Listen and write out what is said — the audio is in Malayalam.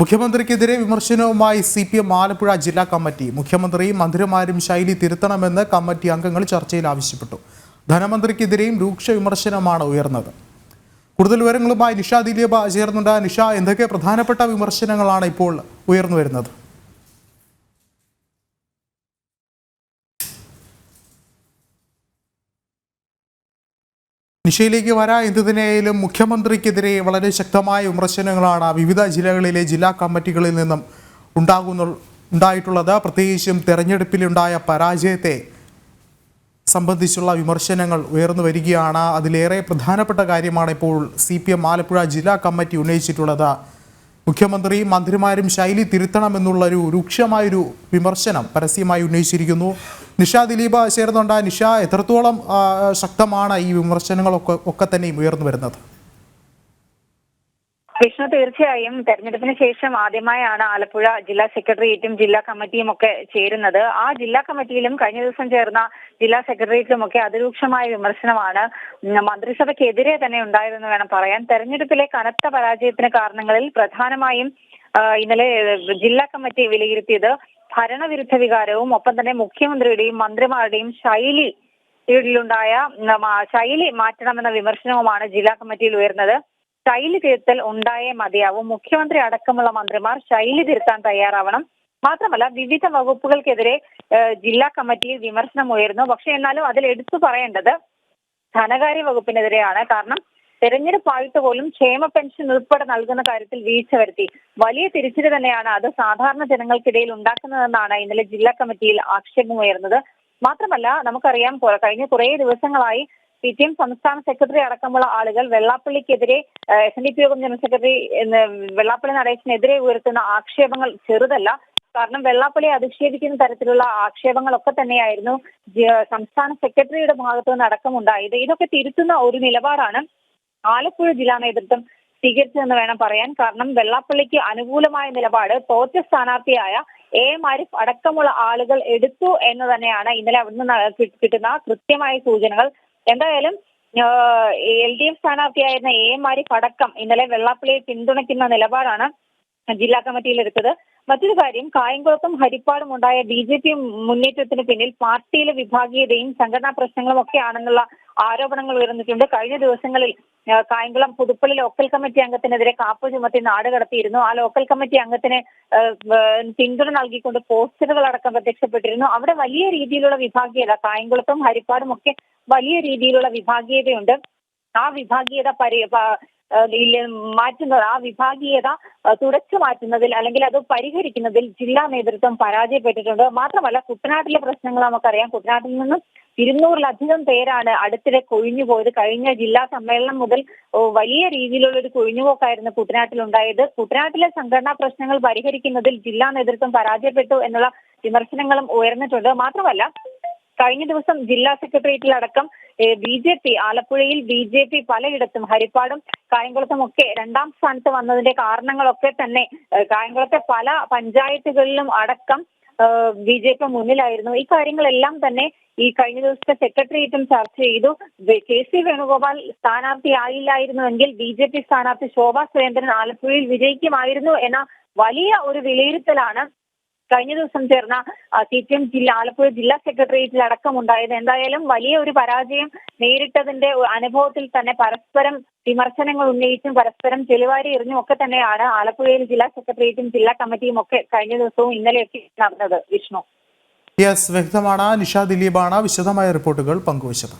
മുഖ്യമന്ത്രിക്കെതിരെ വിമർശനവുമായി സി പി എം ആലപ്പുഴ ജില്ലാ കമ്മിറ്റി. മുഖ്യമന്ത്രിയും മന്ത്രിമാരും ശൈലി തിരുത്തണമെന്ന് കമ്മിറ്റി അംഗങ്ങൾ ചർച്ചയിൽ ആവശ്യപ്പെട്ടു. ധനമന്ത്രിക്കെതിരെയും രൂക്ഷ വിമർശനമാണ് ഉയർന്നത്. കൂടുതൽ വിവരങ്ങളുമായി നിഷ ദിലീപ ചേർന്നുണ്ട്. നിഷ എന്തൊക്കെ പ്രധാനപ്പെട്ട വിമർശനങ്ങളാണ് ഇപ്പോൾ ഉയർന്നു വരുന്നത് നിഷയിലേക്ക് വരാ. എന്തിനായാലും മുഖ്യമന്ത്രിക്കെതിരെ വളരെ ശക്തമായ വിമർശനങ്ങളാണ് വിവിധ ജില്ലകളിലെ ജില്ലാ കമ്മിറ്റികളിൽ നിന്നും ഉണ്ടാകുന്ന ഉണ്ടായിട്ടുള്ളത്. പ്രത്യേകിച്ചും തെരഞ്ഞെടുപ്പിലുണ്ടായ പരാജയത്തെ സംബന്ധിച്ചുള്ള വിമർശനങ്ങൾ ഉയർന്നു വരികയാണ്. അതിലേറെ പ്രധാനപ്പെട്ട കാര്യമാണ് ഇപ്പോൾ സി പി എം ആലപ്പുഴ ജില്ലാ കമ്മിറ്റി ഉന്നയിച്ചിട്ടുള്ളത്. മുഖ്യമന്ത്രിയും മന്ത്രിമാരും ശൈലി തിരുത്തണമെന്നുള്ള ഒരു രൂക്ഷമായൊരു വിമർശനം പരസ്യമായി ഉന്നയിച്ചിരിക്കുന്നു. നിഷ ദിലീപ് ചേർന്നുണ്ട് നിഷ എത്രത്തോളം ശക്തമാണ് ഈ വിമർശനങ്ങളൊക്കെ ഒക്കെ തന്നെയും ഉയർന്നു വരുന്നത്? വിഷ്ണു തീർച്ചയായും തെരഞ്ഞെടുപ്പിന് ശേഷം ആദ്യമായാണ് ആലപ്പുഴ ജില്ലാ സെക്രട്ടേറിയറ്റും ജില്ലാ കമ്മിറ്റിയും ഒക്കെ ചേരുന്നത്. ആ ജില്ലാ കമ്മിറ്റിയിലും കഴിഞ്ഞ ദിവസം ചേർന്ന ജില്ലാ സെക്രട്ടേറിയറ്റിലും ഒക്കെ അതിരൂക്ഷമായ വിമർശനമാണ് മന്ത്രിസഭയ്ക്കെതിരെ തന്നെ ഉണ്ടായതെന്ന് വേണം പറയാൻ. തെരഞ്ഞെടുപ്പിലെ കനത്ത പരാജയത്തിന് കാരണങ്ങളിൽ പ്രധാനമായും ഇന്നലെ ജില്ലാ കമ്മിറ്റി വിലയിരുത്തിയത് ഭരണവിരുദ്ധ വികാരവും ഒപ്പം തന്നെ മുഖ്യമന്ത്രിയുടെയും മന്ത്രിമാരുടെയും ശൈലി ഉണ്ടായ ശൈലി മാറ്റണമെന്ന വിമർശനവുമാണ് ജില്ലാ കമ്മിറ്റിയിൽ ഉയർന്നത്. ശൈലി തിരുത്തൽ ഉണ്ടായേ മതിയാവും. മുഖ്യമന്ത്രി അടക്കമുള്ള മന്ത്രിമാർ ശൈലി തിരുത്താൻ തയ്യാറാവണം. മാത്രമല്ല വിവിധ വകുപ്പുകൾക്കെതിരെ ജില്ലാ കമ്മിറ്റിയിൽ വിമർശനം ഉയർന്നു പക്ഷെ എന്നാലും അതിൽ എടുത്തു പറയേണ്ടത് ധനകാര്യ വകുപ്പിനെതിരെയാണ്. കാരണം തെരഞ്ഞെടുപ്പായിട്ട് പോലും ക്ഷേമ പെൻഷൻ ഉൾപ്പെടെ നൽകുന്ന കാര്യത്തിൽ വീഴ്ച വരുത്തി. വലിയ തിരിച്ചടി തന്നെയാണ് അത് സാധാരണ ജനങ്ങൾക്കിടയിൽ ഉണ്ടാക്കുന്നതെന്നാണ് ഇന്നലെ ജില്ലാ കമ്മിറ്റിയിൽ ആക്ഷേപം ഉയർന്നത്. മാത്രമല്ല നമുക്കറിയാം കഴിഞ്ഞ കുറേ ദിവസങ്ങളായി സി പി എം സംസ്ഥാന സെക്രട്ടറി അടക്കമുള്ള ആളുകൾ വെള്ളാപ്പള്ളിക്കെതിരെ എസ് എൻ ഡി പി യോഗം ജനറൽ സെക്രട്ടറി വെള്ളാപ്പള്ളി നടേശനെതിരെ ഉയർത്തുന്ന ആക്ഷേപങ്ങൾ ചെറുതല്ല. കാരണം വെള്ളാപ്പള്ളിയെ അധിക്ഷേപിക്കുന്ന തരത്തിലുള്ള ആക്ഷേപങ്ങളൊക്കെ തന്നെയായിരുന്നു സംസ്ഥാന സെക്രട്ടറിയുടെ ഭാഗത്തു നിന്ന് അടക്കമുണ്ടായത് ഇതൊക്കെ തിരുത്തുന്ന ഒരു നിലപാടാണ് ആലപ്പുഴ ജില്ലാ നേതൃത്വം സ്വീകരിച്ചതെന്ന് വേണം പറയാൻ. കാരണം വെള്ളാപ്പള്ളിക്ക് അനുകൂലമായ നിലപാട് തോറ്റ സ്ഥാനാർത്ഥിയായ എ ആരിഫ് അടക്കമുള്ള ആളുകൾ എടുത്തു എന്ന് തന്നെയാണ് ഇന്നലെ അവിടുന്ന് കിട്ടുന്ന കൃത്യമായ സൂചനകൾ. എന്തായാലും എൽ ഡി എഫ് സ്ഥാനാർത്ഥിയായിരുന്ന എ എം ആരിഫ് അടക്കം ഇന്നലെ വെള്ളാപ്പള്ളിയെ പിന്തുണയ്ക്കുന്ന നിലപാടാണ് ജില്ലാ കമ്മിറ്റിയിൽ എടുത്തത്. മറ്റൊരു കാര്യം കായംകുളത്തും ഹരിപ്പാടും ഉണ്ടായ ബി ജെ പി മുന്നേറ്റത്തിന് പിന്നിൽ പാർട്ടിയിലെ വിഭാഗീയതയും സംഘടനാ പ്രശ്നങ്ങളും ഒക്കെ ആണെന്നുള്ള ആരോപണങ്ങൾ ഉയർന്നിട്ടുണ്ട്. കഴിഞ്ഞ ദിവസങ്ങളിൽ കായംകുളം പുതുപ്പള്ളി ലോക്കൽ കമ്മിറ്റി അംഗത്തിനെതിരെ കാപ്പ് ചുമത്തി നാട് കടത്തിയിരുന്നു. ആ ലോക്കൽ കമ്മിറ്റി അംഗത്തിന് പിന്തുണ നൽകിക്കൊണ്ട് പോസ്റ്ററുകൾ അടക്കം പ്രത്യക്ഷപ്പെട്ടിരുന്നു. അവിടെ വലിയ രീതിയിലുള്ള വിഭാഗീയത കായംകുളത്തും ഹരിപ്പാടും ഒക്കെ വലിയ രീതിയിലുള്ള വിഭാഗീയതയുണ്ട്. ആ വിഭാഗീയത പരി മാറ്റുന്നത് ആ വിഭാഗീയത തുടച്ചു മാറ്റുന്നതിൽ അല്ലെങ്കിൽ അത് പരിഹരിക്കുന്നതിൽ ജില്ലാ നേതൃത്വം പരാജയപ്പെട്ടിട്ടുണ്ട്. മാത്രമല്ല കുട്ടനാട്ടിലെ പ്രശ്നങ്ങൾ നമുക്കറിയാം. കുട്ടനാട്ടിൽ നിന്നും ഇരുന്നൂറിലധികം പേരാണ് അടുത്തിടെ കൊഴിഞ്ഞു പോയത്. കഴിഞ്ഞ ജില്ലാ സമ്മേളനം മുതൽ വലിയ രീതിയിലുള്ള ഒരു കൊഴിഞ്ഞുപോക്കായിരുന്നു കുട്ടനാട്ടിൽ ഉണ്ടായത് കുട്ടനാട്ടിലെ സംഘടനാ പ്രശ്നങ്ങൾ പരിഹരിക്കുന്നതിൽ ജില്ലാ നേതൃത്വം പരാജയപ്പെട്ടു എന്നുള്ള വിമർശനങ്ങളും ഉയർന്നിട്ടുണ്ട്. മാത്രമല്ല കഴിഞ്ഞ ദിവസം ജില്ലാ സെക്രട്ടേറിയറ്റിൽ അടക്കം ബി ജെ പി ആലപ്പുഴയിൽ ബി ജെ പി പലയിടത്തും ഹരിപ്പാടും കായംകുളത്തും ഒക്കെ രണ്ടാം സ്ഥാനത്ത് വന്നതിന്റെ കാരണങ്ങളൊക്കെ തന്നെ കായംകുളത്തെ പല പഞ്ചായത്തുകളിലും അടക്കം ബി ജെ പി മുന്നിലായിരുന്നു. ഈ കാര്യങ്ങളെല്ലാം തന്നെ ഈ കഴിഞ്ഞ ദിവസത്തെ സെക്രട്ടേറിയറ്റും ചർച്ച ചെയ്തു. കെ സി വേണുഗോപാൽ സ്ഥാനാർത്ഥിയായില്ലായിരുന്നുവെങ്കിൽ ബി ജെ പി സ്ഥാനാർത്ഥി ശോഭാ സുരേന്ദ്രൻ ആലപ്പുഴയിൽ വിജയിക്കുമായിരുന്നു എന്ന വലിയ ഒരു വിലയിരുത്തലാണ് കഴിഞ്ഞ ദിവസം ചേർന്ന സി പി എം ജില്ല ആലപ്പുഴ ജില്ലാ സെക്രട്ടേറിയറ്റിൽ അടക്കം ഉണ്ടായത് എന്തായാലും വലിയ ഒരു പരാജയം നേരിട്ടതിന്റെ അനുഭവത്തിൽ തന്നെ പരസ്പരം വിമർശനങ്ങൾ ഉന്നയിച്ചും പരസ്പരം ചെളിവാരി എറിഞ്ഞും ഒക്കെ തന്നെയാണ് ആലപ്പുഴയിൽ ജില്ലാ സെക്രട്ടേറിയറ്റും ജില്ലാ കമ്മിറ്റിയും ഒക്കെ കഴിഞ്ഞ ദിവസവും ഇന്നലെയൊക്കെ നടന്നത്. വിഷ്ണു. യെസ് വ്യക്തമാണ്. നിഷ ദിലീപാണ് വിശദമായ റിപ്പോർട്ടുകൾ പങ്കുവച്ചത്.